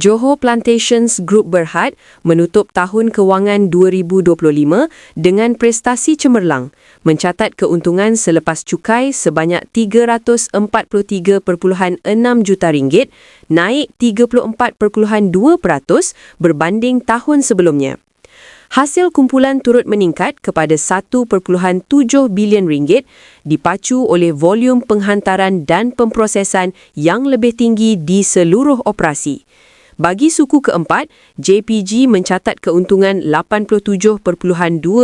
Johor Plantations Group Berhad menutup tahun kewangan 2025 dengan prestasi cemerlang, mencatat keuntungan selepas cukai sebanyak 343.6 juta ringgit, naik 34.2% berbanding tahun sebelumnya. Hasil kumpulan turut meningkat kepada 1.7 bilion ringgit dipacu oleh volume penghantaran dan pemprosesan yang lebih tinggi di seluruh operasi. Bagi suku keempat, JPG mencatat keuntungan 87.2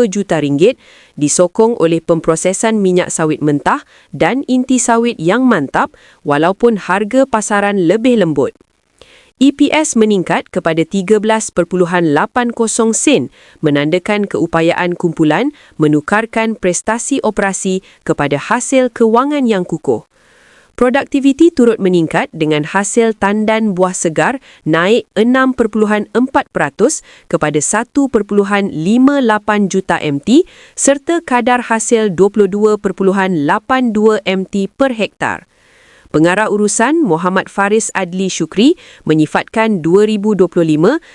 juta ringgit disokong oleh pemprosesan minyak sawit mentah dan inti sawit yang mantap walaupun harga pasaran lebih lembut. EPS meningkat kepada 13.80 sen menandakan keupayaan kumpulan menukarkan prestasi operasi kepada hasil kewangan yang kukuh. Produktiviti turut meningkat dengan hasil tandan buah segar naik 6.4% kepada 1.58 juta MT serta kadar hasil 22.82 MT per hektar. Pengarah urusan Muhammad Faris Adli Syukri menyifatkan 2025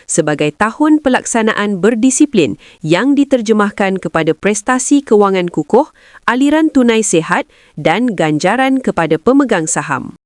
sebagai tahun pelaksanaan berdisiplin yang diterjemahkan kepada prestasi kewangan kukuh, aliran tunai sehat dan ganjaran kepada pemegang saham.